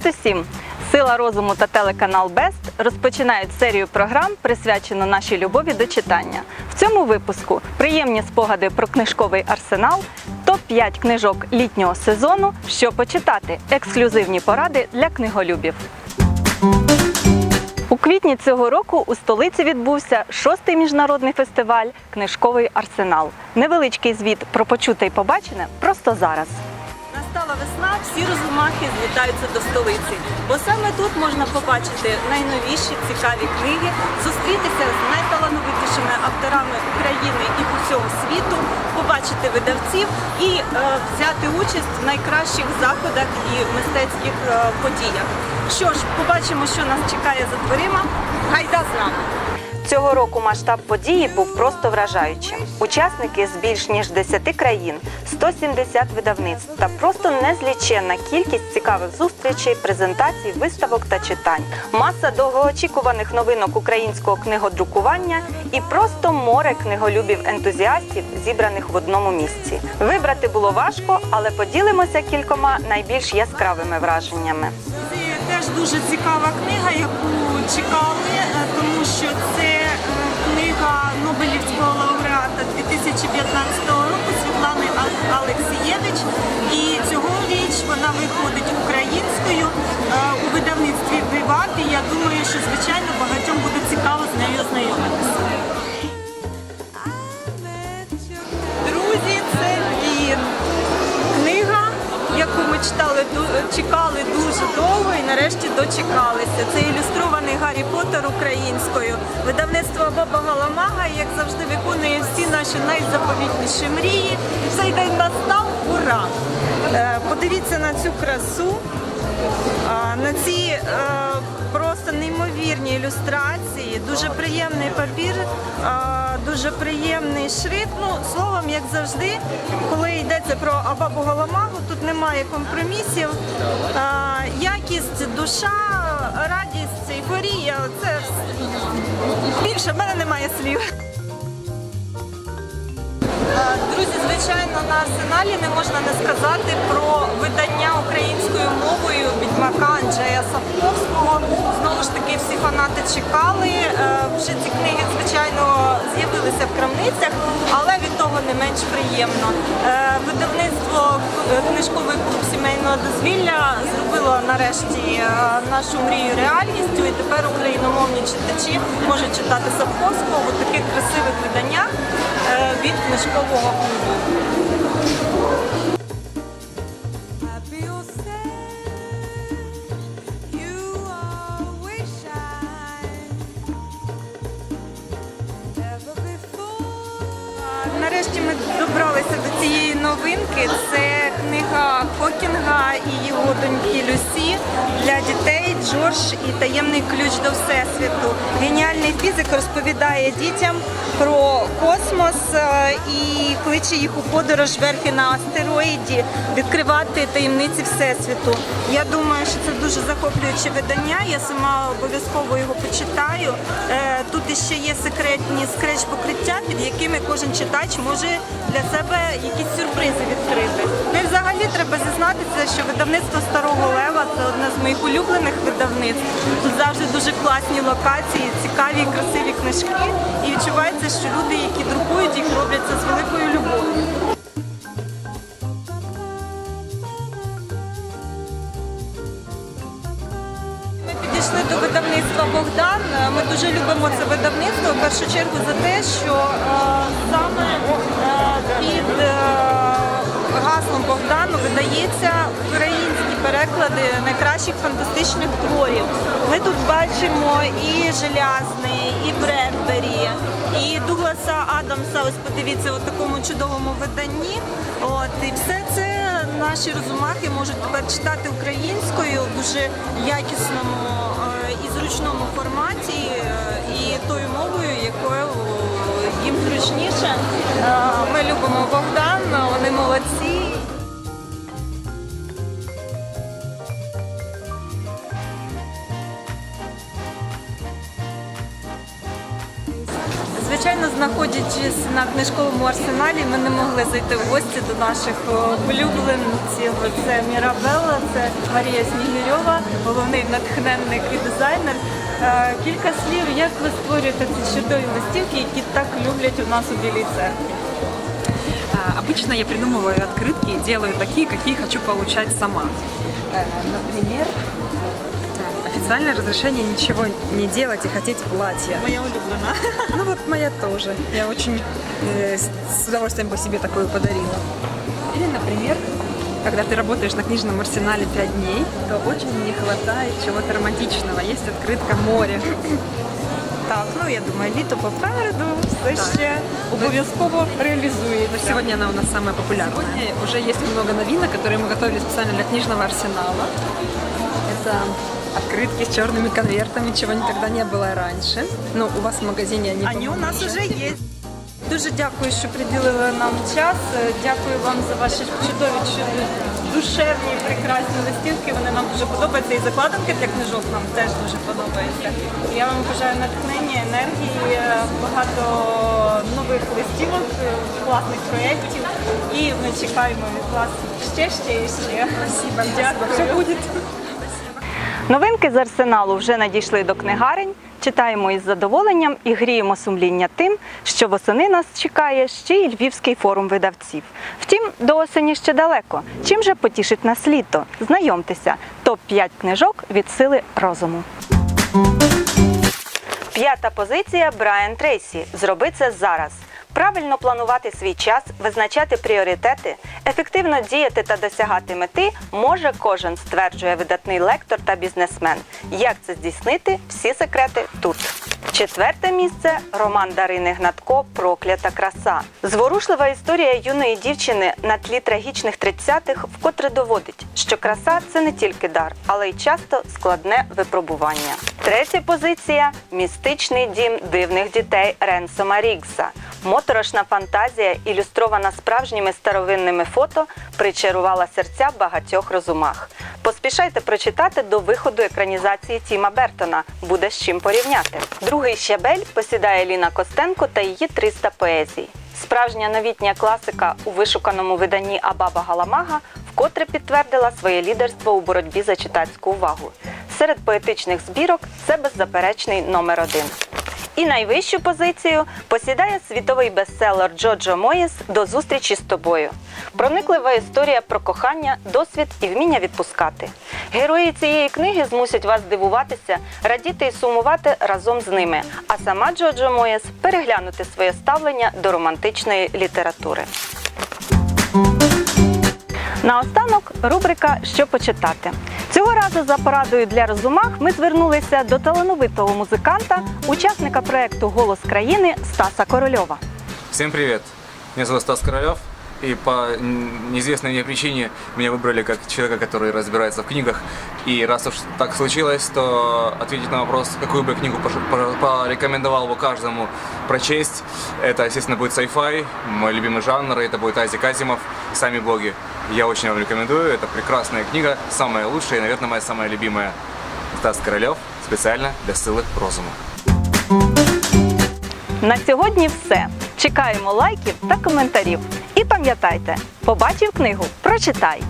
Привіт усім! Сила розуму та телеканал Бест розпочинають серію програм, присвячену нашій любові до читання. В цьому випуску приємні спогади про книжковий арсенал, топ-5 книжок літнього сезону, що почитати, ексклюзивні поради для книголюбів. У квітні цього року у столиці відбувся шостий міжнародний фестиваль Книжковий арсенал. Невеличкий звіт про почуте й побачене просто зараз. Настала весна, всі розумахи злітаються до столиці, бо саме тут можна побачити найновіші цікаві книги, зустрітися з найталановитішими авторами України і усього світу, побачити видавців і е, взяти участь в найкращих заходах і мистецьких е, подіях. Що ж, побачимо, що нас чекає за дверима. Гайда з нами! Цього року масштаб події був просто вражаючим. Учасники з більш ніж 10 країн, 170 видавництв та просто незліченна кількість цікавих зустрічей, презентацій, виставок та читань, маса довгоочікуваних новинок українського книгодрукування і просто море книголюбів-ентузіастів, зібраних в одному місці. Вибрати було важко, але поділимося кількома найбільш яскравими враженнями. Це теж дуже цікава книга, яку чекали, е, тому що це Нобелівського лауреата 2015 року Світлани Ал- Алексієвич. І цьогоріч вона виходить українською е, у видавництві Виват. І я думаю, що звичайно багатьом буде цікаво з нею ознайомитися. Друзі, це він. Книга, яку ми читали, чекали дуже довго і нарешті дочекалися. Це ілюстрований Гаррі Поттер українською. Видавництво Баба Галамага, як завжди, виконує всі наші найзаповітніші мрії. Цей день настав, ура! Е, Подивіться на цю красу. На ці е, просто неймовірні ілюстрації, дуже приємний папір, дуже приємний шрифт. Ну, словом, як завжди, коли йдеться про Абабу Галамагу, тут немає компромісів. Якість, душа, радість, ейфорія це більше в мене немає слів. Звичайно, на арсеналі не можна не сказати про видання українською мовою відьмака Анджея Сапковського. Знову ж таки, всі фанати чекали. Е, Вже ці книги, звичайно, з'явилися в крамницях, але від того не менш приємно. Е, Видавництво е, книжковий клуб сімейного дозвілля зробило нарешті нашу мрію реальністю, і тепер україномовні читачі можуть читати Сапковського у таких красивих виданнях від книжкового клубу. Нарешті ми добралися до цієї новинки. Це книга Хокінга і його доньки Люсі для дітей Джордж і таємний ключ до всесвіту. Геніальний фізик розповідає дітям про космос е, і кличе їх у подорож верхи на астероїді, відкривати таємниці всесвіту. Я думаю, що це дуже захоплююче видання. Я сама обов'язково його почитаю. Е, Тут іще є секретні скреч покриття, під якими кожен читач може для себе якісь сюрпризи відкрити. Ну і взагалі треба зізнатися, що видавництво старого лева це одне з моїх улюблених видавництв. Тут завжди дуже класні локації, цікаві красиві книжки. І відчувається, що люди, які друкують їх, роблять це з великою любов'ю. Ми підійшли до видавництва Богдан. Ми дуже любимо це видавництво в першу чергу за те, що е, саме е, під е, гаслом Богдану видається українські переклади найкращих фантастичних творів. Ми тут бачимо і Желязний, і Бредбері, і Дугласа Адамса. Ось подивіться у такому чудовому виданні. От і все це наші розумахи можуть тепер читати українською в дуже якісному зручному форматі, е, і тою мовою, якою їм зручніше. Е, Ми любимо Богдан, вони молодці. знаходячись на книжковому арсеналі, ми не могли зайти в гості до наших о, улюбленців. Це Мірабелла, це Марія Снігирьова, головний натхненник і дизайнер. Е, Кілька слів, як ви створюєте ці чудові листівки, які так люблять у нас у Білій церкві. А, Обычно я придумываю открытки и делаю такие, какие хочу получать сама. Э, Например, э, официальное разрешение ничего не делать и хотеть платье. Моя улюблена. Ну вот моя тоже. Я очень э, с с удовольствием бы себе такую подарила. Или, например, когда ты работаешь на книжном арсенале 5 дней, то очень не хватает чего-то романтичного. Есть открытка море. Так, ну я думаю, літо попереду все Так. ще обов'язково реалізується. Но сегодня она у нас самая популярная. Сегодня уже есть много новинок, которые мы готовили специально для книжного арсенала. Это открытки с черными конвертами, чего никогда не было раньше. Ну, у вас в магазине они, Ані у по-моему, нас уже. вже є. Дуже дякую, що приділили нам час. Е, Дякую вам за ваші чудові, чудові, душевні, прекрасні листівки. Вони нам дуже подобаються. І закладинки для книжок нам теж дуже подобаються. Я вам бажаю натхнення, енергії, е, багато нових листівок, е, класних проєктів. І ми чекаємо від вас ще, ще і ще. Спасибо. Дякую. Все буде. Новинки з арсеналу вже надійшли до книгарень. Читаємо із задоволенням і гріємо сумління тим, що восени нас чекає ще й Львівський форум видавців. Втім, до осені ще далеко. Чим же потішить нас літо? Знайомтеся, топ-5 книжок від сили розуму. П'ята позиція Брайан Трейсі. Зроби це зараз. Правильно планувати свій час, визначати пріоритети, ефективно діяти та досягати мети може кожен, стверджує видатний лектор та бізнесмен. Як це здійснити? Всі секрети тут. Четверте місце роман Дарини Гнатко Проклята краса. Зворушлива історія юної дівчини на тлі трагічних тридцятих вкотре доводить, що краса це не тільки дар, але й часто складне випробування. Третя позиція містичний дім дивних дітей Ренсома Рігса. Моторошна фантазія, ілюстрована справжніми старовинними фото, причарувала серця багатьох розумах. Поспішайте прочитати до виходу екранізації Тіма Бертона. Буде з чим порівняти. Другий щабель посідає Ліна Костенко та її 300 поезій. Справжня новітня класика у вишуканому виданні Абаба Галамага вкотре підтвердила своє лідерство у боротьбі за читацьку увагу. Серед поетичних збірок це беззаперечний номер один. І найвищу позицію посідає світовий бестселер Джоджо Моїс до зустрічі з тобою. Прониклива історія про кохання, досвід і вміння відпускати. Герої цієї книги змусять вас дивуватися, радіти і сумувати разом з ними. А сама Джоджо Моєс переглянути своє ставлення до романтичної літератури. Наостанок рубрика Що почитати. Цього разу за порадою для розумах ми звернулися до талановитого музиканта, учасника проекту Голос країни Стаса Корольова. Всем привет! Меня зовут Стас Королев, и по н- неизвестной мне причине меня выбрали как человека, который разбирается в книгах. И раз уж так случилось, то ответить на вопрос, какую бы книгу пош- по- порекомендовал бы каждому прочесть, это, естественно, будет sci-fi, мой любимый жанр, и это будет Айзек Азимов, сами боги. Я очень вам рекомендую, это прекрасная книга, самая лучшая и, наверное, моя самая любимая. Стас Королев, специально для ссылок розуму. На сьогодні все. Чекаємо лайків та коментарів. І пам'ятайте, побачив книгу, прочитай.